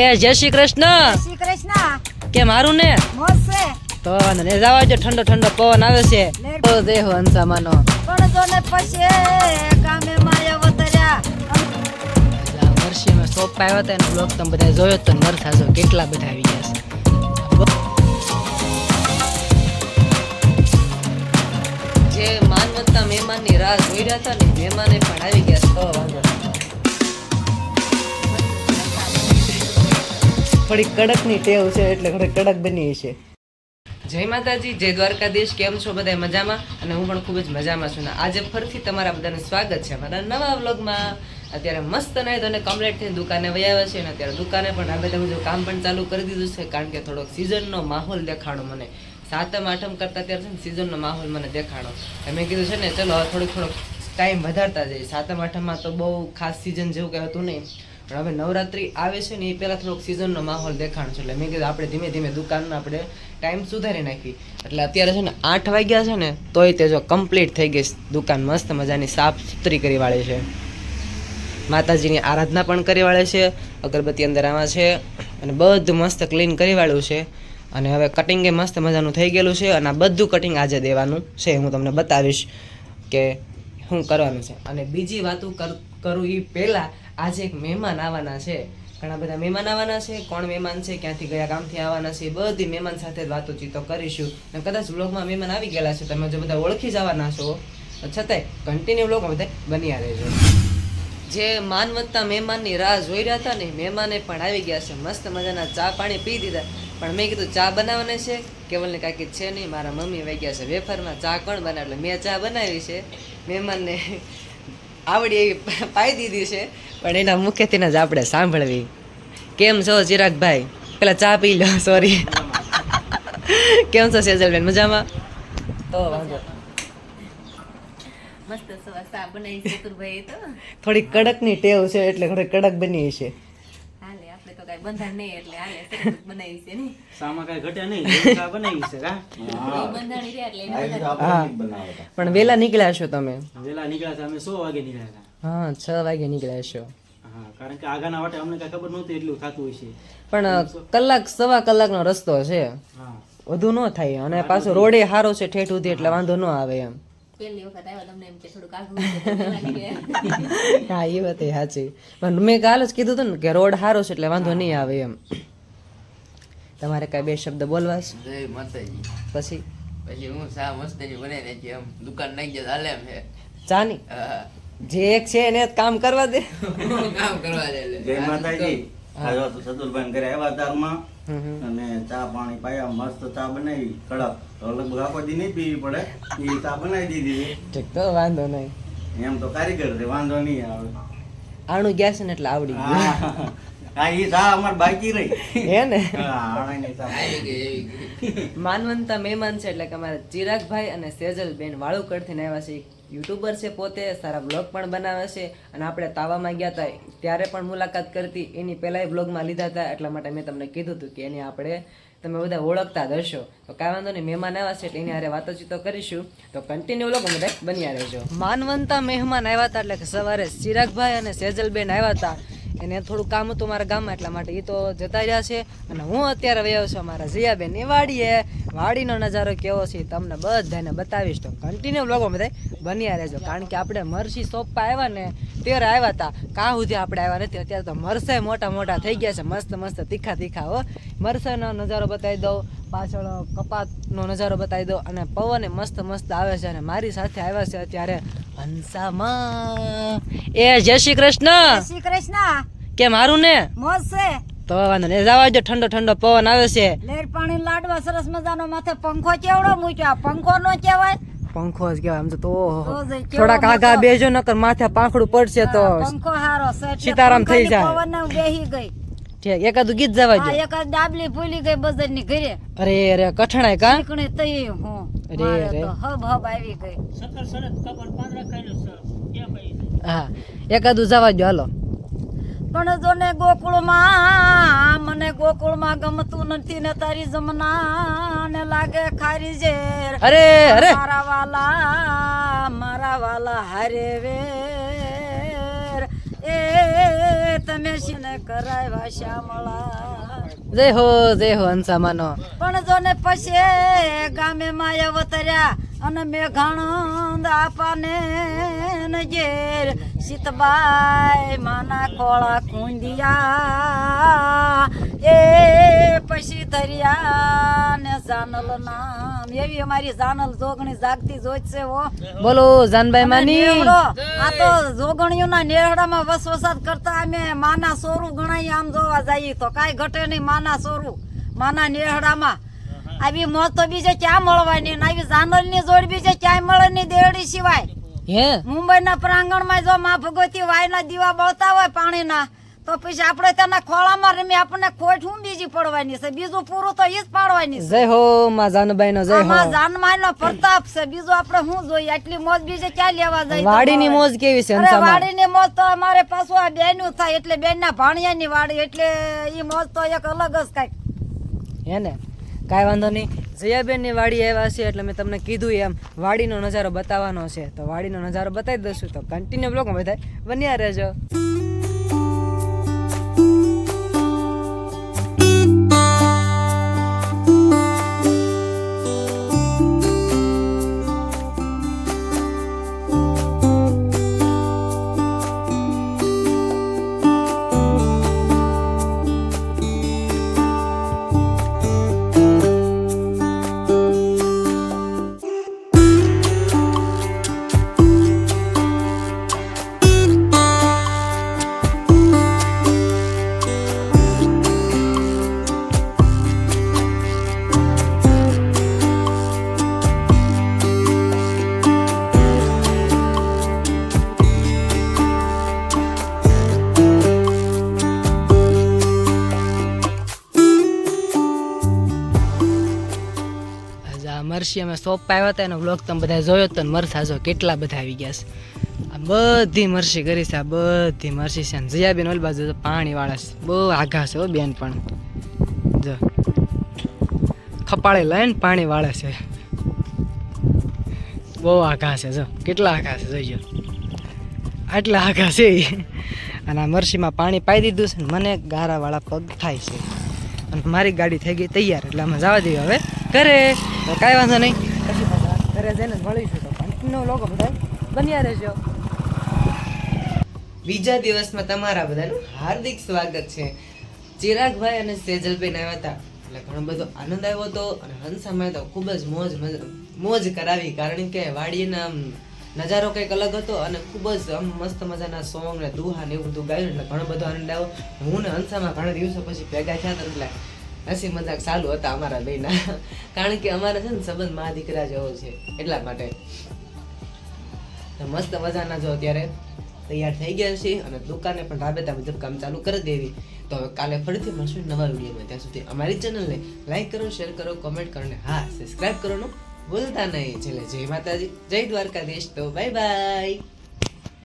એ જય શ્રી કૃષ્ણ. શ્રી કૃષ્ણ. કે મારું ને? મોજ છે તો ને જવા જો ઠંડો ઠંડો પવન આવે છે. તો દેહ હંસા માનો પણ જોને પછી કામે માયા વતર્યા. વર્ષે મેં શોપ પર હતા એનો બ્લોગ તમે બધા જોયો તો નર થાશો કેટલા બધા આવી ગયા છે. જે માનવતા મહેમાનની રાહ જોઈ રહ્યા હતા ને મહેમાને પણ આવી ગયા છે તો વાંધો થોડી કડકની ટેવ છે એટલે થોડી કડક બની છે. જય માતાજી, જય દ્વારકાધીશ. કેમ છો બધા મજામાં? અને હું પણ ખૂબ જ મજામાં છું. ને આજે ફરીથી તમારા બધાનું સ્વાગત છે અમારા નવા વ્લોગમાં. અત્યારે મસ્ત નહીં અને કમ્પ્લેટ થઈને દુકાને વયા છે અને અત્યારે દુકાને પણ આ બધા બધું કામ પણ ચાલુ કરી દીધું છે, કારણ કે થોડોક સિઝનનો માહોલ દેખાડો મને. સાતમ, આઠમ કરતા ત્યારે છે ને સિઝનનો માહોલ મને દેખાડો. મેં કીધું છે ને, ચલો થોડુંક થોડોક ટાઈમ વધારતા જઈએ. સાતમ, આઠમમાં તો બહુ ખાસ સિઝન જેવું કંઈ હતું નહીં. પણ હવે નવરાત્રિ આવે છે ને એ પહેલાં થોડોક સિઝનનો માહોલ દેખાણ છે. એટલે મેં કીધું આપણે ધીમે ધીમે દુકાનમાં આપણે ટાઈમ સુધારી નાખી. એટલે અત્યારે છે ને આઠ વાગ્યા છે ને, તોય તે જો કમ્પ્લીટ થઈ ગઈ દુકાન મસ્ત મજાની સાફ સુથરી કરી વાળી છે. માતાજીની આરાધના પણ કરી વાળે છે. અગરબત્તી અંદર આમાં છે. અને બધું મસ્ત ક્લીન કરી વાળ્યું છે. અને હવે કટિંગ મસ્ત મજાનું થઈ ગયેલું છે અને આ બધું કટિંગ આજે દેવાનું છે. હું તમને બતાવીશ કે શું કરવાનું છે. અને બીજી વાતો કરું એ પહેલાં આજે એક મહેમાન આવવાના છે. ઘણા બધા મહેમાન આવવાના છે. કોણ મહેમાન છે, ક્યાંથી ગયા કામથી આવવાના છે, બધી મહેમાન સાથે વાતોચીતો કરીશું. અને કદાચ વ્લોગમાં મહેમાન આવી ગયેલા છે, તમે જો બધા ઓળખી જવાના છો. છતાંય કન્ટિન્યુ વ્લોગમાં બધા બન્યા રહેજો. જે માનવત્તા મહેમાનની રાહ જોઈ રહ્યા હતા ને, મહેમાને પણ આવી ગયા છે. મસ્ત મજાના ચા પાણી પી દીધા. પણ મેં કીધું, ચા બનાવવાને છે? કેવલને કાંઈ છે નહીં. મારા મમ્મી વાગ્યા ગયા છે વેફરમાં. ચા કોણ બનાવે? એટલે મેં ચા બનાવી છે. મહેમાનને આવડી એવી પાઈ દીધી છે પણ એના મુખેથી જ આપણે સાંભળવી. કેમ છો ચિરાગભાઈ? પેલા ચા પી લો સોરી કેમ છો સેજલબેન મજામાં? તો વાંધો મસ્ત બનાવી ચતુરભાઈ તો. થોડી કડકની ટેવ છે એટલે થોડી કડક બની છે. કઈ બંધાણ નહીં એટલે સરસ બનાવી છે ને. સામા કઈ ઘટે નહીં બનાવી છે કા? બંધાણી રહ્યા એટલે એને. પણ વહેલા નીકળ્યા છો તમે? વેલા નીકળ્યા છે અમે સો વાગે નીકળ્યા હતા. હા છ વાગે નીકળ્યા છો. કારણ કે આગાના વાટે અમને કઈ ખબર નહોતી એટલું થતું હોય છે. પણ કલાક સવા કલાકનો રસ્તો છે. વધુ ન થાય અને પાછો રોડે સારો છે ઠેઠ સુધી એટલે વાંધો ન આવે એમ. પહેલી વખત આવ્યા તમને એમ કે થોડુંક આઘું છે તો પહેલા નીકળ્યા. હા એ વાત સાચી. પણ મેં કાલ જ કીધું હતું ને કે રોડ સારો છે એટલે વાંધો નહીં આવે એમ. તમારે કઈ બે શબ્દ બોલવા છે? જય માતાજી. પછી? પછી હું સા મસ્તીની બને ને એમ દુકાન નાખી જાય હાલે એમ છે. ચાની? જે એક છે એને કામ કરવા દે. કામ કરવા દે. જય માતાજી. તો ચતુરભાઈ ઘરે આવ્યા હમ. અને ચા પાણી પાયા મસ્ત ચા બનાવી કડક. લગભગ આખો દી નહીં પીવી પડે એ ચા બનાવી દીધી ઠીક તો વાંધો નહીં. એમ તો કારીગર છે વાંધો નહીં આવે. આણું ગયા ને એટલે આવડી ગયું. હા હા, ઈ ચા બાકી રહી. હે ને? હા આણાની ચા આવી ગઈ એવી ગઈ. માનવંતા મહેમાન છે એટલે કે અમારા ચિરાગભાઈ અને સેજલબેન વાળુકડથી આવ્યા છે. યુટ્યુબર છે પોતે સારા બ્લોગ પણ બનાવે છે. અને આપણે તાવામાં ગયા હતા ત્યારે પણ મુલાકાત કરતી. એની પહેલાંય બ્લોગમાં લીધા હતા એટલા માટે મેં તમને કીધું હતું કે એને આપણે તમે બધા ઓળખતા જ હશો. તો કાંઈ વાંધો નહીં, મહેમાન આવ્યા છે એટલે એની હારે વાતોચીતો કરીશું. તો કન્ટિન્યુ લોકો બધા બન્યા રહેજો. માનવંતા મહેમાન આવ્યા હતા એટલે કે સવારે ચિરાગભાઈ અને સેજલબેન આવ્યા હતા. એને થોડું કામ હતું મારા ગામમાં, એટલા માટે એ તો જતા રહ્યા છે. અને હું અત્યારે વયો છું મારા જીયાબેન એ વાડીએ, વાડીનો નજારો કેવો છે તમને બધાને બતાવીશ. તો કન્ટિન્યુ લોકો બધા બન્યા રહેજો. કારણ કે આપણે મરસી સોપા આવ્યા ને ત્યારે આવ્યા હતા કાં સુધી આપણે આવ્યા નથી? અત્યારે તો મરસે મોટા મોટા થઈ ગયા છે. મસ્ત મસ્ત તીખા તીખા હો. મરસાનો નજારો બતાવી દઉં. પાછળ કપાતનો નજારો બતાવી દઉં. અને પવન મસ્ત મસ્ત આવે છે. અને મારી સાથે આવ્યા છે અત્યારે હંસામાં. એ જય શ્રી કૃષ્ણ. શ્રી કૃષ્ણ. કે મારું ને? મોજ છે. તો વાંધો ને જવા જો ઠંડો ઠંડો પવન આવે છે. લેર પાણી લાડવા સરસ મજાનો માથે પંખો કેવડો મૂક્યો. આ પંખો નો કહેવાય પંખો જ કહેવાય. આમ તો થોડાક આગા બેજો નકર માથે પાંખડું પડશે તો પંખો હારો છે સીતારામ થઈ જાય. પવનને બેહી ગઈ. ઠીક એકાદું ગીત જવા હા એકાદ ડાબલી ભૂલી ગઈ બજારની ઘરે. અરે અરે કઠણાય કા? કઠણે તઈ હું. અરે, અરે. હબ હબ આવી ગઈ. હા એકાદું જવા જો હાલો. પણ જો ને ગોકુળમાં ગોકુળમાં ગમતું નથી ને તારી જમના ને લાગે ખારી ઝેર. અરે અરે. મારા વાલા મારા વાલા હરે વેર. એ તમે શીને કરાવ્યા શ્યામળા. જય હો જય હો હંસામાનો પણ જો ને પછી ગામે માં અવતર્યા અને મેઘાણંદ આપાને નજેર સીતબાઈ માના ખોળા કુંડિયા. એ પછી ધર્યા ને જાનલ નામ. એવી અમારી જાનલ જોગણી જાગતી જોઈ છે હો. બોલો જાનભાઈ માની. આ તો જોગણીઓના નેહડામાં વસવસાત કરતા અમે માના સોરું ગણાય આમ જોવા જઈએ તો કાઈ ઘટે નહીં માના સોરું માના નેહડામાં આવી મોત તો બીજે ક્યાં મળવાની ને આવી જાનલની જોડ બીજે ક્યાંય મળે નહીં દેવડી સિવાય. હે? મુંબઈના પ્રાંગણમાં જો મા ભગવતી વાયના દીવા બળતા હોય પાણીના તો પછી આપણે તેના ખોળામાં રમી આપણને ખોટ હું બીજી પડવાની છે? બીજું પૂરું તો ઈ જ પાડવાની છે. જય હો માં જાનભાઈ નો જય હો. આમાં જાનમાયનો પ્રતાપ છે. બીજું આપણે શું જોઈએ? આટલી મોજ બીજે ક્યાં લેવા જાય? વાડીની મોજ કેવી છે અરે વાડીની મોજ તો અમારે પાછું આ બેનું થાય એટલે બેનના ભાણિયાની વાડી એટલે ઈ મોજ તો એક અલગ જ કંઈક. હે ને? કાંઈ વાંધો નહીં. જયાબેનની વાડી આવ્યા છે એટલે મેં તમને કીધું એમ વાડીનો નજારો બતાવવાનો છે. તો વાડીનો નજારો બતાવી દઈશું. તો કન્ટિન્યુ બ્લોગમાં બધા બન્યા રહેજો. મરસી અમે સોપ પાવ્યા હતા. એનો બ્લોગ તમે બધા જોયો તો મરસા જો કેટલા બધા આવી ગયા છે. આ બધી મરસી કરી છે, આ બધી મરસી છે. જયાબેન ઓલ બાજુ જો પાણી વાળા છે. બહુ આઘા છે હો બેન પણ. જો. ખપાળે લઈને પાણી વાળે છે. બહુ આઘા છે, જો. કેટલા આઘા છે જોઈજો આટલા આઘા છે અને આ મરસીમાં પાણી પાઈ દીધું છે મને ગારાવાળા પગ થાય છે. અને મારી ગાડી થઈ ગઈ તૈયાર, એટલે અમે જવા દઈએ હવે. ઘરે. કાંઈ વાંધો નહીં. ઘરે જઈને મળીશું તો કન્ટિન્યુ લોકો બધા બન્યા રહેજો. બીજા દિવસમાં તમારા બધાનું હાર્દિક સ્વાગત છે. ચિરાગભાઈ અને સેજલભાઈ આવ્યા હતા. એટલે ઘણો બધો આનંદ આવ્યો હતો અને હંસામાં તો ખૂબ જ મોજ મોજ કરાવી. કારણ કે વાડીના નજારો કંઈક અલગ હતો અને ખૂબ જ આમ મસ્ત મજાના સોંગ ને દુહા ને એવું બધું ગાયું. એટલે ઘણો બધો આનંદ આવ્યો. હું ને હંસામાં ઘણા દિવસો પછી ભેગા થયા હતા. એટલે હસી મજાક ચાલુ હતા અમારા બેના કારણ કે અમારે છે ને સંબંધ મા દીકરા જેવો છે, એટલા માટે. મસ્ત મજાના જો અત્યારે તૈયાર થઈ ગયા છે અને દુકાને પણ રાબેતા મુજબ કામ ચાલુ કરી દેવી. તો હવે કાલે ફરીથી મળશું નવા વિડીયોમાં. ત્યાં સુધી અમારી ચેનલને લાઈક કરો, શેર કરો કોમેન્ટ કરો અને હા સબસ્ક્રાઇબ કરવાનું ભૂલતા નહીં. છેલ્લે જય માતાજી, જય દ્વારકાધીશ. તો બાય બાય